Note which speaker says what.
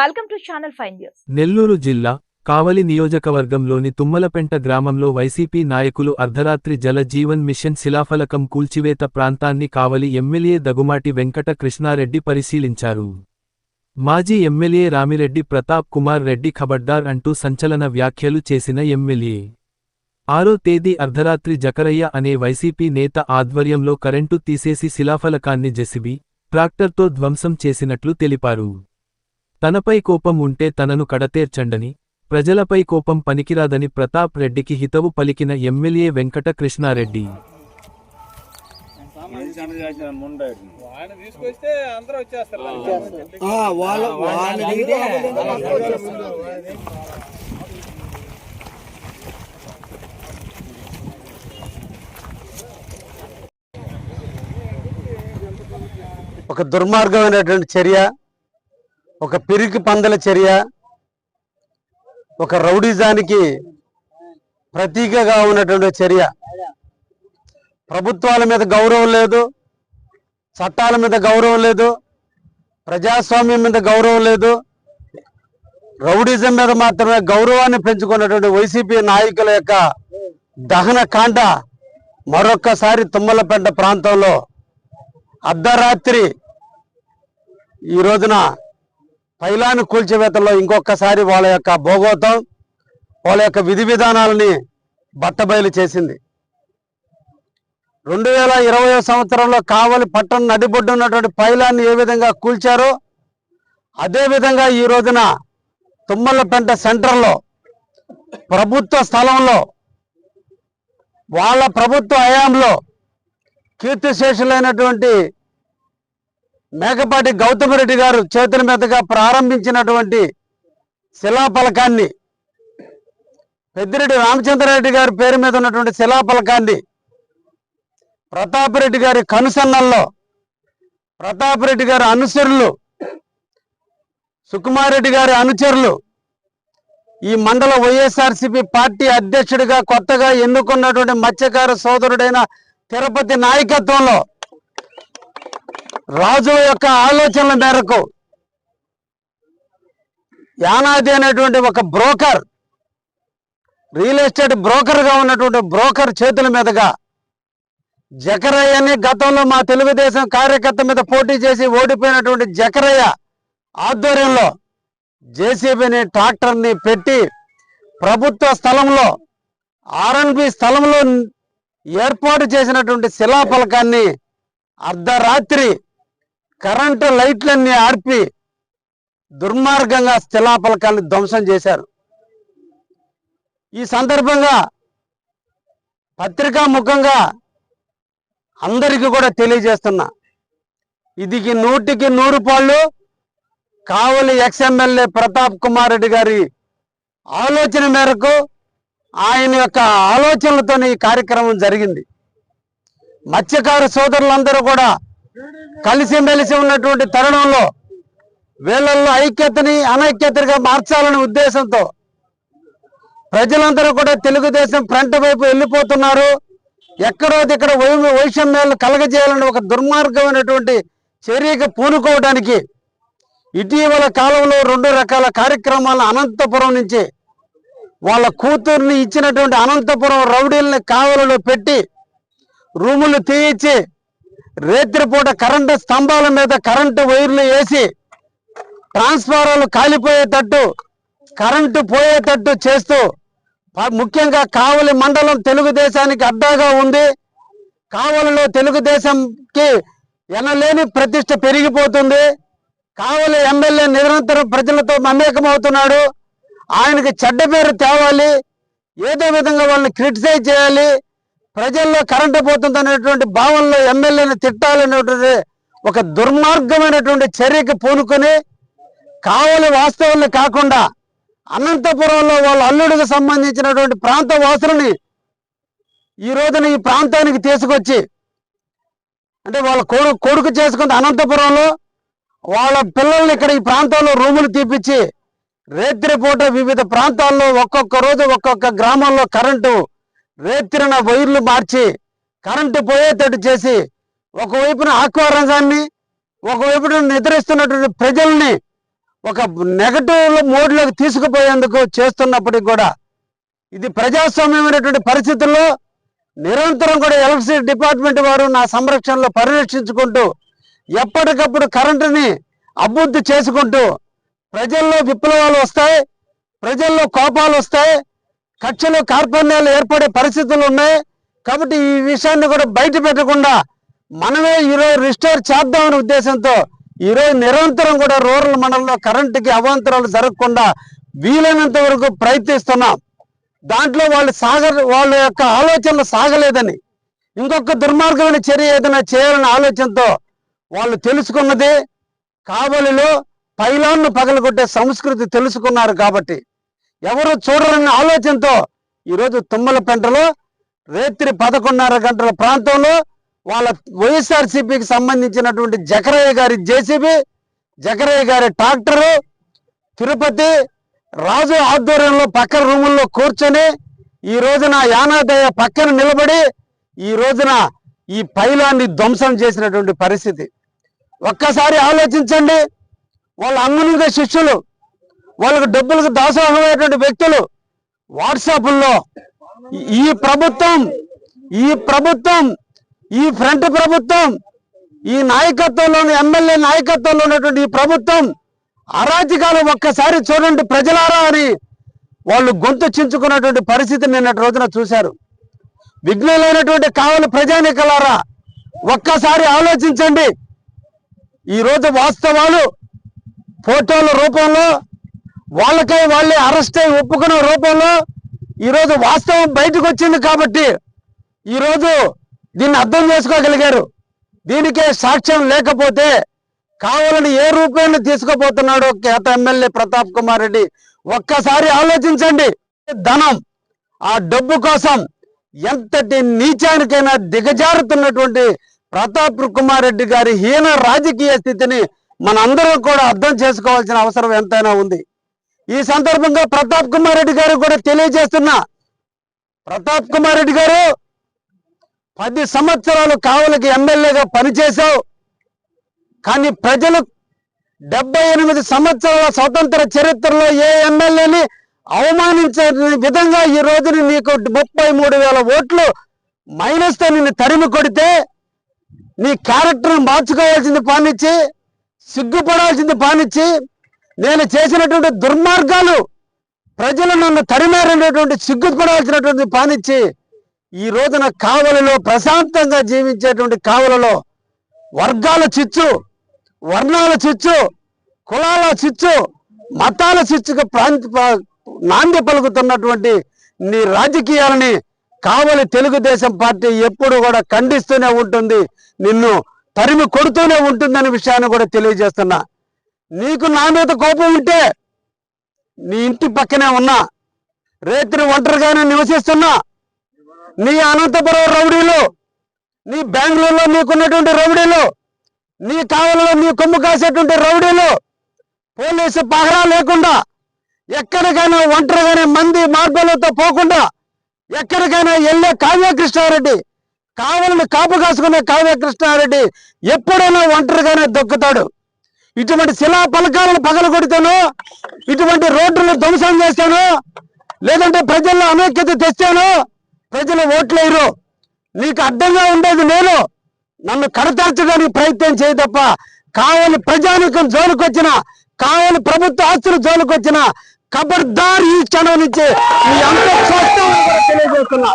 Speaker 1: Welcome to channel
Speaker 2: Nellore జిల్లా కావలి నియోజకవర్గంలోని తుమ్మలపెంట గ్రామంలో వైసీపీ నాయకులు అర్ధరాత్రి జల జీవన్ మిషన్ శిలాఫలకం కూల్చివేత ప్రాంతాన్ని కావలి ఎమ్మెల్యే దగుమాటి వెంకట కృష్ణారెడ్డి పరిశీలించారు. మాజీ ఎమ్మెల్యే రామిరెడ్డి ప్రతాప్ కుమార్ రెడ్డి ఖబర్దార్ అంటూ సంచలన వ్యాఖ్యలు చేసిన ఎమ్మెల్యే. ఆరో తేదీ అర్ధరాత్రి జకరయ్య అనే వైసీపీ నేత ఆధ్వర్యంలో కరెంటు తీసేసి శిలాఫలకాన్ని జెసిబి ట్రాక్టర్తో ధ్వంసం చేసినట్లు తెలిపారు. తనపై కోపం ఉంటే తనను కడతేర్చండని ప్రజలపై కోపం పనికిరాదని ప్రతాప్ రెడ్డికి హితవు పలికిన ఎమ్మెల్యే వెంకట కృష్ణారెడ్డి
Speaker 3: ఒక దుర్మార్గమైనటువంటి చర్య ఒక పిరికి పందల చర్య ఒక రౌడిజానికి ప్రతీకగా ఉన్నటువంటి చర్య. ప్రభుత్వాల మీద గౌరవం లేదు చట్టాల మీద గౌరవం లేదు ప్రజాస్వామ్యం మీద గౌరవం లేదు. రౌడిజం మీద మాత్రమే గౌరవాన్ని పెంచుకున్నటువంటి వైసీపీ నాయకుల యొక్క దహన కాండ మరొక్కసారి తుమ్మలపెంట ప్రాంతంలో అర్ధరాత్రి ఈ రోజున పైలాను కూల్చివేతల్లో ఇంకొకసారి వాళ్ళ యొక్క భోగోతం వాళ్ళ యొక్క విధి విధానాలని బట్టబయలు చేసింది. రెండు వేల ఇరవై సంవత్సరంలో కావలి పట్టణం నడిబొడ్డు ఉన్నటువంటి పైలాన్ని ఏ విధంగా కూల్చారో అదేవిధంగా ఈ రోజున తుమ్మలపెంట సెంటర్లో ప్రభుత్వ స్థలంలో వాళ్ళ ప్రభుత్వ హయాంలో కీర్తిశేషులైనటువంటి మేకపాటి గౌతమరెడ్డి గారు చేతుల మీదుగా ప్రారంభించినటువంటి శిలాఫలకాన్ని పెద్దిరెడ్డి రామచంద్రారెడ్డి గారి పేరు మీద ఉన్నటువంటి శిలాఫలకాన్ని ప్రతాపరెడ్డి గారి కనుసన్నల్లో ప్రతాపరెడ్డి గారి అనుచరులు సుకుమారెడ్డి గారి అనుచరులు ఈ మండల వైఎస్ఆర్సీపీ పార్టీ అధ్యక్షుడిగా కొత్తగా ఎన్నుకున్నటువంటి మత్స్యకార సోదరుడైన తిరుపతి నాయకత్వంలో రాజు యొక్క ఆలోచనల మేరకు యానాది అనేటువంటి ఒక బ్రోకర్ రియల్ ఎస్టేట్ బ్రోకర్గా ఉన్నటువంటి బ్రోకర్ చేతుల మీదుగా జకరయ్యని గతంలో మా తెలుగుదేశం కార్యకర్త మీద పోటీ చేసి ఓడిపోయినటువంటి జకరయ్య ఆధ్వర్యంలో జేసీబీని ట్రాక్టర్ని పెట్టి ప్రభుత్వ స్థలంలో ఆర్ఎన్బి స్థలంలో ఏర్పాటు చేసినటువంటి శిలాఫలకాన్ని అర్ధరాత్రి కరెంటు లైట్లన్నీ ఆర్పి దుర్మార్గంగా శిలాఫలకాన్ని ధ్వంసం చేశారు. ఈ సందర్భంగా పత్రికా ముఖంగా అందరికీ కూడా తెలియజేస్తున్నా. ఇదికి నూటికి నూరు పాళ్ళు కావలి ఎక్స్ఎమ్మెల్యే ప్రతాప్ కుమార్ రెడ్డి గారి ఆలోచన మేరకు ఆయన యొక్క ఆలోచనలతో ఈ కార్యక్రమం జరిగింది. మత్స్యకార సోదరులందరూ కూడా కలిసిమెలిసి ఉన్నటువంటి తరుణంలో వీళ్ళల్లో ఐక్యతని అనైక్యతగా మార్చాలనే ఉద్దేశంతో ప్రజలందరూ కూడా తెలుగుదేశం ఫ్రంట్ వైపు వెళ్ళిపోతున్నారు. ఎక్కడో ఇక్కడ వై వైషమ్యాలను కలగజేయాలని ఒక దుర్మార్గమైనటువంటి చర్యకి పూనుకోవడానికి ఇటీవల కాలంలో రెండు రకాల కార్యక్రమాలను అనంతపురం నుంచి వాళ్ళ కూతుర్ని ఇచ్చినటువంటి అనంతపురం రౌడీల్ని కావలలో పెట్టి రూములు తీయించి రేత్రిపూట కరెంటు స్తంభాల మీద కరెంటు వైర్లు వేసి ట్రాన్స్ఫారాలు కాలిపోయేటట్టు కరెంటు పోయేటట్టు చేస్తూ ముఖ్యంగా కావలి మండలం తెలుగుదేశానికి అడ్డాగా ఉంది. కావలిలో తెలుగుదేశంకి ఎనలేని ప్రతిష్ట పెరిగిపోతుంది. కావలి ఎమ్మెల్యే నిరంతరం ప్రజలతో మమేకమవుతున్నాడు. ఆయనకి చెడ్డ పేరు తేవాలి. ఏదో విధంగా వాళ్ళని క్రిటిసైజ్ చేయాలి. ప్రజల్లో కరెంటు పోతుంది అనేటువంటి భావనలో ఎమ్మెల్యేని తిట్టాలనేటువంటి ఒక దుర్మార్గమైనటువంటి చర్యకి పూనుకొని కావలి వాస్తవాన్ని కాకుండా అనంతపురంలో వాళ్ళ అల్లుడికి సంబంధించినటువంటి ప్రాంత వాసులని ఈ రోజున ఈ ప్రాంతానికి తీసుకొచ్చి అంటే వాళ్ళ కొడుకు కొడుకు చేసుకుంది అనంతపురంలో వాళ్ళ పిల్లల్ని ఇక్కడ ఈ ప్రాంతంలో రూములు తీపిచ్చి రేత్రిపూట వివిధ ప్రాంతాల్లో ఒక్కొక్క రోజు ఒక్కొక్క గ్రామంలో కరెంటు రేత్రిన వైర్లు మార్చి కరెంటు పోయేటట్టు చేసి ఒకవైపున ఆక్వా రంగాన్ని ఒకవైపున నిద్రిస్తున్నటువంటి ప్రజల్ని ఒక నెగటివ్ మోడ్లోకి తీసుకుపోయేందుకు చేస్తున్నప్పటికి కూడా ఇది ప్రజాస్వామ్యమైనటువంటి పరిస్థితుల్లో నిరంతరం కూడా ఎలక్ట్రిసిటీ డిపార్ట్మెంట్ వారు నా సంరక్షణలో పరిరక్షించుకుంటూ ఎప్పటికప్పుడు కరెంటుని అభివృద్ధి చేసుకుంటూ ప్రజల్లో విప్లవాలు వస్తాయి ప్రజల్లో కోపాలు వస్తాయి కక్షలు కార్పణ్యాలు ఏర్పడే పరిస్థితులు ఉన్నాయి. కాబట్టి ఈ విషయాన్ని కూడా బయట పెట్టకుండా మనమే ఈరోజు రిస్టోర్ చేద్దామనే ఉద్దేశంతో ఈరోజు నిరంతరం కూడా రూరల్ మండలంలో కరెంటుకి అవాంతరాలు జరగకుండా వీలైనంత వరకు ప్రయత్నిస్తున్నాం. దాంట్లో వాళ్ళు సాగ వాళ్ళ యొక్క ఆలోచనలు సాగలేదని ఇంకొక దుర్మార్గమైన చర్య ఏదైనా చేయాలనే ఆలోచనతో వాళ్ళు తెలుసుకున్నది. కాబలిలో పైలాన్ను పగలగొట్టే సంస్కృతి తెలుసుకున్నారు కాబట్టి ఎవరు చూడరన్న ఆలోచనతో ఈరోజు తుమ్మలపెంటలో రేత్రి పదకొండున్నర గంటల ప్రాంతంలో వాళ్ళ వైఎస్ఆర్సీపీకి సంబంధించినటువంటి జకరయ్య గారి జేసీబీ జకరయ్య గారి ట్రాక్టరు తిరుపతి రాజు ఆధ్వర్యంలో పక్కన రూముల్లో కూర్చొని ఈ రోజున యానాదయ్య పక్కన నిలబడి ఈ రోజున ఈ పైలాన్ని ధ్వంసం చేసినటువంటి పరిస్థితి. ఒక్కసారి ఆలోచించండి. వాళ్ళ అంగనుగా శిష్యులు వాళ్ళకు డబ్బులకు దాసోహమైనటువంటి వ్యక్తులు వాట్సాప్లో ఈ- ప్రభుత్వం ఈ ప్రభుత్వం ఈ ఫ్రంట్ ప్రభుత్వం ఈ నాయకత్వంలోని ఎమ్మెల్యే నాయకత్వంలో ఉన్నటువంటి ఈ ప్రభుత్వం అరాజకాలు ఒక్కసారి చూడండి ప్రజలారా అని వాళ్ళు గొంతు చించుకున్నటువంటి పరిస్థితి నిన్నటి రోజున చూశారు. విఘ్నులైనటువంటి కావలి ప్రజానికలారా ఒక్కసారి ఆలోచించండి. ఈ రోజు వాస్తవాలు ఫోటోల రూపంలో వాళ్ళకై వాళ్ళే అరెస్ట్ అయి ఒప్పుకున్న రూపంలో ఈరోజు వాస్తవం బయటకు వచ్చింది కాబట్టి ఈరోజు దీన్ని అర్థం చేసుకోగలిగారు. దీనికే సాక్ష్యం లేకపోతే కావాలని ఏ రూపాయలు తీసుకుపోతున్నాడో గత ఎమ్మెల్యే ప్రతాప్ కుమార్ రెడ్డి ఒక్కసారి ఆలోచించండి. ధనం ఆ డబ్బు కోసం ఎంతటి నీచానికైనా దిగజారుతున్నటువంటి ప్రతాప్ కుమార్ రెడ్డి గారి హీన రాజకీయ స్థితిని మనందరం కూడా అర్థం చేసుకోవాల్సిన అవసరం ఎంతైనా ఉంది. ఈ సందర్భంగా ప్రతాప్ కుమార్ రెడ్డి గారు కూడా తెలియజేస్తున్నా. ప్రతాప్ కుమార్ రెడ్డి గారు పది సంవత్సరాలు కావలికి ఎమ్మెల్యేగా పనిచేశావు. కానీ ప్రజలు డెబ్బై ఎనిమిది సంవత్సరాల స్వతంత్ర చరిత్రలో ఏ ఎమ్మెల్యేని అవమానించే విధంగా ఈ రోజుని నీకు ముప్పై మూడు వేల ఓట్లు మైనస్తో నిన్ను తరిమి కొడితే నీ క్యారెక్టర్ను మార్చుకోవాల్సింది పానిచ్చి సిగ్గుపడాల్సింది పానిచ్చి నేను చేసినటువంటి దుర్మార్గాలు ప్రజలు నన్ను తరిమారనేటువంటి సిగ్గుపడాల్సినటువంటి పానిచ్చి ఈ రోజున కావలలో ప్రశాంతంగా జీవించేటువంటి కావలలో వర్గాల చిచ్చు వర్ణాల చిచ్చు కులాల చిచ్చు మతాల చిచ్చుకు ప్రాంత నాంది పలుకుతున్నటువంటి నీ రాజకీయాలని కావలి తెలుగుదేశం పార్టీ ఎప్పుడు కూడా ఖండిస్తూనే ఉంటుంది నిన్ను తరిమి కొడుతూనే ఉంటుందనే విషయాన్ని కూడా తెలియజేస్తున్నా. నీకు నా మీద కోపం ఉంటే నీ ఇంటి పక్కనే ఉన్నా రేత్రి ఒంటరిగానే నివసిస్తున్నా నీ అనంతపురం రౌడీలు నీ బెంగళూరులో నీకున్నటువంటి రౌడీలు నీ కావలలో నీ కొమ్ము కాసేటువంటి రౌడీలు పోలీసు పహరా లేకుండా ఎక్కడికైనా ఒంటరిగానే మంది మార్గాలతో పోకుండా ఎక్కడికైనా వెళ్ళే కావ్యకృష్ణారెడ్డి కావలను కాపు కాసుకునే కావ్య కృష్ణారెడ్డి ఎప్పుడైనా ఒంటరిగానే దొక్కుతాడు. ఇటువంటి శిలా పలకాలను పగలగొడితేనో ఇటువంటి రోడ్లను ధ్వంసం చేస్తాను లేదంటే ప్రజల్లో అనైక్యత తెస్తాను ప్రజలు ఓట్లేరు నీకు అడ్డంగా ఉండేది నేను. నన్ను కడతార్చడానికి ప్రయత్నం చేయ తప్ప కావలి ప్రజానికం జోలుకొచ్చిన కావలి ప్రభుత్వ ఆస్తులు జోలుకొచ్చిన ఖబర్దార్ ఈ క్షణం నుంచి మీ అంత తెలియజేస్తున్నా.